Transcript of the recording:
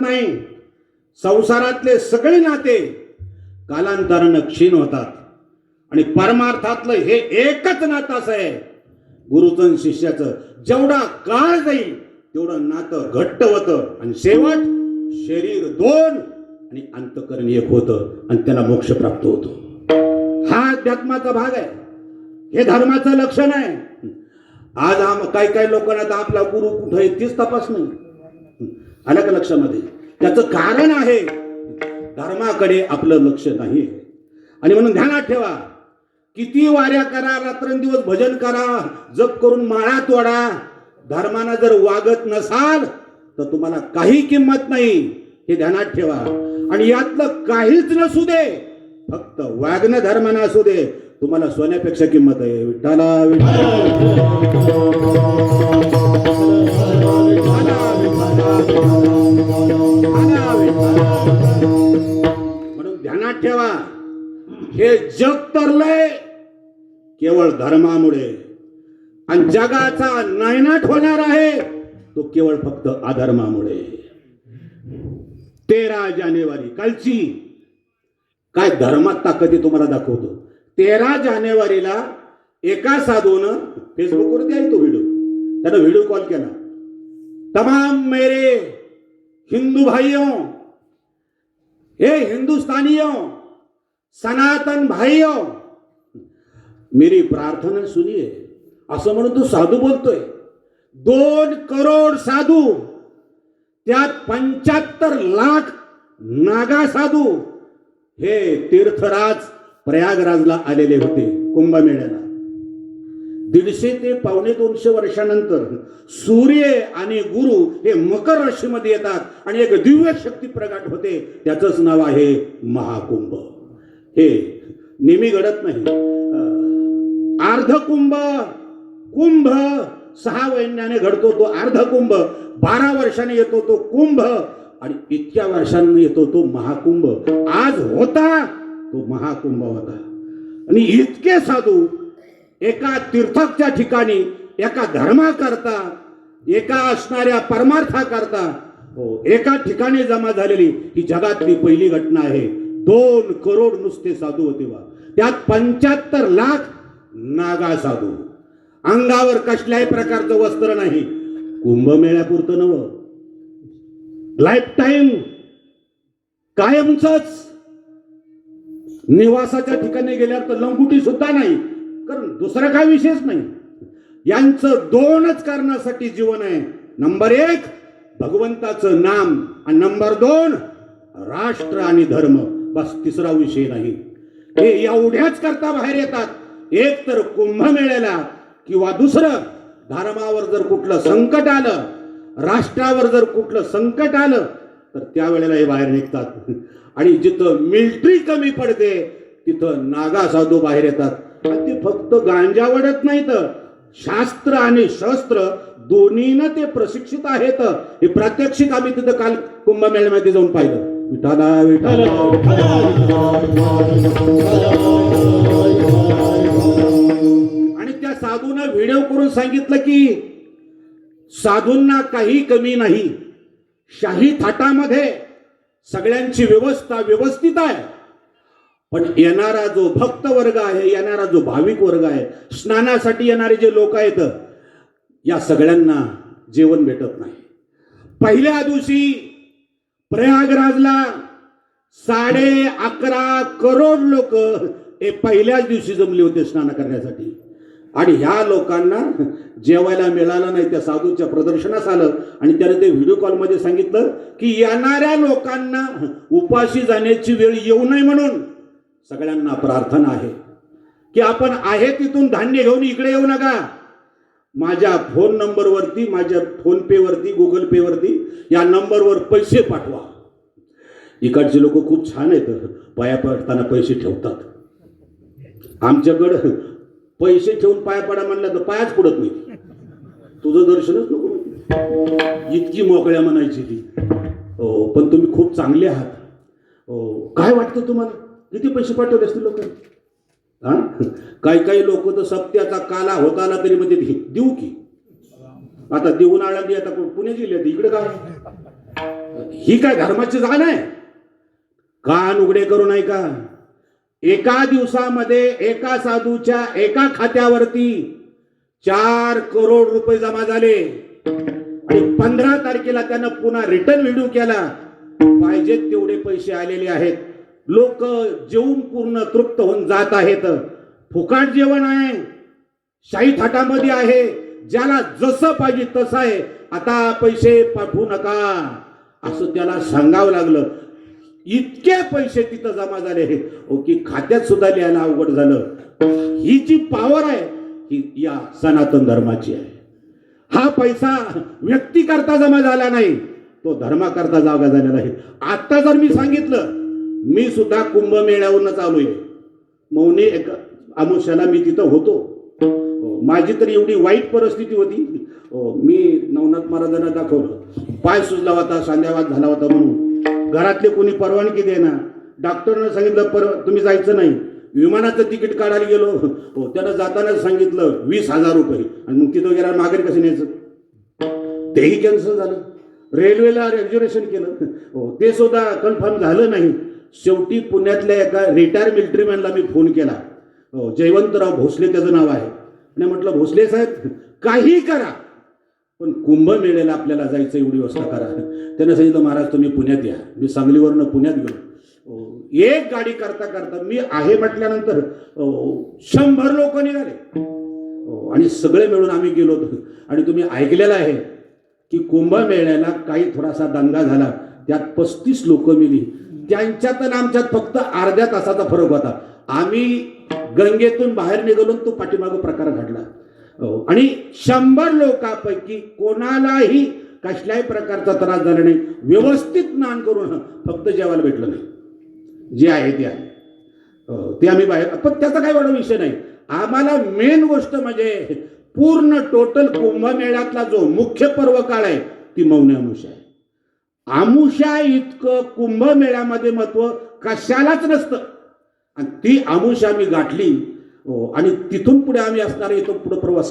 नाही. संसारातले सगळे नाते कालांतरानं क्षीण होतात. आणि परमार्थातलं हे एकच नातं असं आहे. गुरुचं शिष्याचं जेवढा काळ जाईल तेवढं नातं घट्ट होतं. आणि शेवट शरीर दोन आणि अंतकरण एक होतं आणि त्याला मोक्ष प्राप्त होतो. हा अध्यात्माचा भाग आहे. हे धर्माचं लक्षण आहे. आज आम काही काही लोकांना तर आपला गुरु कुठं आहे तीच तपास नाही आलं का लक्षामध्ये. त्याचं कारण आहे धर्माकडे आपलं लक्ष नाही. आणि म्हणून ध्यानात ठेवा किती वाऱ्या करा रात्रंदिवस भजन करा जप करून माळा तोडा. धर्माना जर वागत नसाल तर तुम्हाला काही किंमत नाही. हे ध्यानात ठेवा. आणि यातलं काहीच नसू दे फक्त वागणं धर्मानं असू दे. तुम्हाला सोन्यापेक्षा किंमत आहे. विठ्ठला विठ्ठला. धर्मामुळे. आणि जगाचा नायनाट होणार आहे तो केवळ फक्त अधर्मामुळे. तेरा जानेवारी कालची. काय धर्मात ताकदी तुम्हाला दाखवतो. तेरा जानेवारीला एका साधून फेसबुकवरती आहे तो व्हिडिओ? त्यानं व्हिडिओ कॉल केला. तमाम मेरे हिंदू भाइयों हे हिंदुस्तानियों सनातन भाइयों मेरी प्रार्थना सुनिये असं म्हणून तो साधू बोलतोय. दोन करोड साधू त्यात पंच्याहत्तर लाख नागा साधू हे तीर्थराज प्रयागराजला आलेले होते कुंभमेळ्याला. दीडशे ते पावणे दोनशे वर्षानंतर सूर्य आणि गुरु हे मकर राशीमध्ये येतात आणि एक दिव्य शक्ती प्रगट होते. त्याचंच नाव आहे महाकुंभ. हे नेहमी घडत नाही. अर्धकुंभ कुंभ सहा महिन्याने घडतो तो अर्धकुंभ. बारा वर्षाने येतो तो कुंभ आणि इतक्या वर्षांनी येतो तो महाकुंभ. आज होता तो महाकुंभ होता. आणि इतके साधू एका तीर्थकच्या ठिकाणी एका धर्माकरता एका असणाऱ्या परमार्थाकरता हो एका ठिकाणी जमा झालेली ही जगातली पहिली घटना आहे. दोन करोड नुसते साधू होते बा. त्यात पंच्याहत्तर लाख नागा साधू. अंगावर कसल्याही प्रकारचं वस्त्र नाही. कुंभमेळ्यापुरतं नवं. लाईफ टाईम कायमच निवासाच्या ठिकाणी गेल्यावर तर लंगुटी सुद्धा नाही. कारण दुसरा काय विशेष नाही. यांचं दोनच कारणासाठी जीवन आहे. नंबर एक भगवंताचं नाम. आणि नंबर दोन राष्ट्र आणि धर्म. बस तिसरा विषय नाही. हे एवढ्याच करता बाहेर येतात. एक तर कुंभमेळ्याला किंवा दुसरं धर्मावर जर कुठलं संकट आलं राष्ट्रावर जर कुठलं संकट आलं तर त्यावेळेला हे बाहेर निघतात. आणि जिथं मिल्ट्री कमी पडते तिथं नागा साधू बाहेर येतात. आणि ते फक्त गांजा आवडत नाहीत. शास्त्र आणि शस्त्र दोन्हीनं ते प्रशिक्षित आहेत. हे प्रात्यक्षिक आम्ही तिथं काल कुंभमेळ्यामध्ये जाऊन पाहिलं. विठाला विठाला आणि त्या साधूनं व्हिडिओ करून सांगितलं की साधूंना काही कमी नाही. शाही थाटामध्ये सगळ्यांची व्यवस्था व्यवस्थित आहे. पण येणारा जो भक्त वर्ग आहे येणारा जो भाविक वर्ग आहे स्नानासाठी येणारे जे लोक आहेत या सगळ्यांना जेवण भेटत नाही. पहिल्या दिवशी प्रयागराजला साडे अकरा करोड लोक हे पहिल्याच दिवशी जमले होते स्नान करण्यासाठी. आणि ह्या लोकांना जेवायला मिळालं नाही त्या साधूच्या प्रदर्शनास आलं. आणि त्याने ते व्हिडिओ कॉलमध्ये सांगितलं की येणाऱ्या लोकांना उपाशी जाण्याची वेळ येऊ नये म्हणून सगळ्यांना प्रार्थना आहे. की आपण आहे तिथून धान्य घेऊन इकडे येऊ नका. माझ्या फोन नंबरवरती माझ्या फोनपेवरती गुगल पेवरती या नंबरवर पैसे पाठवा. इकडचे लोक खूप छान आहेत. पाया पडताना पैसे ठेवतात. आमच्याकडं पैसे ठेवून पाया पडा म्हणलं तर पायाच पडत नाही तुझं दर्शनच नको इतकी मोकळ्या म्हणायची ती. हो पण तुम्ही खूप चांगले आहात. हो काय वाटतं तुम्हाला? किती पैसे पाठवले असतील लोकांनी हा? काही काही लोक तर सत्याचा काला होताना तरी म्हणजे देऊ की. आता देऊन आळंदी आता पुणे जिल्ह्यात इकडे काय? ही काय धर्माची जाण आहे कान उघडे करू नाही का? एका दिवसामध्ये एका साधूच्या एका खात्यावरती चार करोड रुपये जमा झाले. आणि पंधरा तारखेला त्यानं पुन्हा रिटर्न व्हिडिओ केला. पाहिजेत तेवढे पैसे आलेले आहेत. लोक जेवून पूर्ण तृप्त होऊन जात आहेत. फुकाट जेवण आहे. शाही थाटामध्ये आहे. ज्याला जसं पाहिजे तसं आहे. आता पैसे पाठवू नका. असं त्याला सांगावं लागलं. इतके पैसे तिथं जमा झाले. ओ की खात्यात सुद्धा लिहायला अवघड झालं. ही जी पॉवर आहे ही या सनातन धर्माची आहे. हा पैसा व्यक्ती करता जमा झाला नाही. तो धर्माकरता जागा झालेला आहे. आता जर मी सांगितलं मी सुद्धा कुंभमेळ्यावरच आलोय मौनी एक आमुष्याला मी तिथं होतो. हो, माझी तर एवढी वाईट परिस्थिती होती. हो, मी नवनाथ महाराजांना दाखवलं. पाय सुजला होता सांध्यावाद झाला होता म्हणून. घरातले कोणी परवानगी देना डॉक्टरनं सांगितलं पर तुम्ही जायचं नाही. विमानाचं तिकीट काढायला गेलो. हो त्यानं जाताना सांगितलं वीस हजार रुपये. आणि मग तिथं गेला माघारी कसं न्यायचं? तेही कॅन्सल झालं. रेल्वेला रिझर्वेशन केलं. हो ते सुद्धा कन्फर्म झालं नाही. शेवटी पुण्यातल्या एका रिटायर मिलिटरीमॅनला मी फोन केला. हो, जयवंतराव भोसले त्याचं नाव आहे. आणि म्हटलं भोसले साहेब काही करा. पण कुंभमेळ्याला आपल्याला जायचं एवढी व्यवस्था करा. त्यानं सांगितलं महाराज तुम्ही पुण्यात या. मी सांगलीवरनं पुण्यात गेलो. हो, एक गाडी करता करता मी आहे म्हटल्यानंतर हो, शंभर लोक निघाले. आणि सगळे मिळून आम्ही गेलो. होतो आणि तुम्ही ऐकलेलं आहे की कुंभमेळ्याला काही थोडासा दंगा झाला. त्यात पस्तीस लोक मिली. त्यांच्यात आणि आमच्यात फक्त अर्ध्या तासाचा फरक होता. आम्ही गंगेतून बाहेर निघालो तो पाठीमागं प्रकार घडला. हो. आणि शंभर लोकांपैकी कोणालाही कसल्याही प्रकारचा त्रास झाला नाही. व्यवस्थित स्नान करून फक्त जेवायला भेटलं नाही. जे आहे ते आहे. हो, ते आम्ही बाहेर पण त्याचा काही वाढ विषय नाही. आम्हाला मेन गोष्ट म्हणजे पूर्ण टोटल कुंभमेळ्यातला जो मुख्य पर्व काळ आहे ती मौनी अंश आहे. आमुषा इतकं कुंभमेळ्यामध्ये महत्त्व कशालाच नसतं. आणि ती आमुषा आम्ही गाठली. हो, आणि तिथून पुढे आम्ही असणार इथं पुढे प्रवास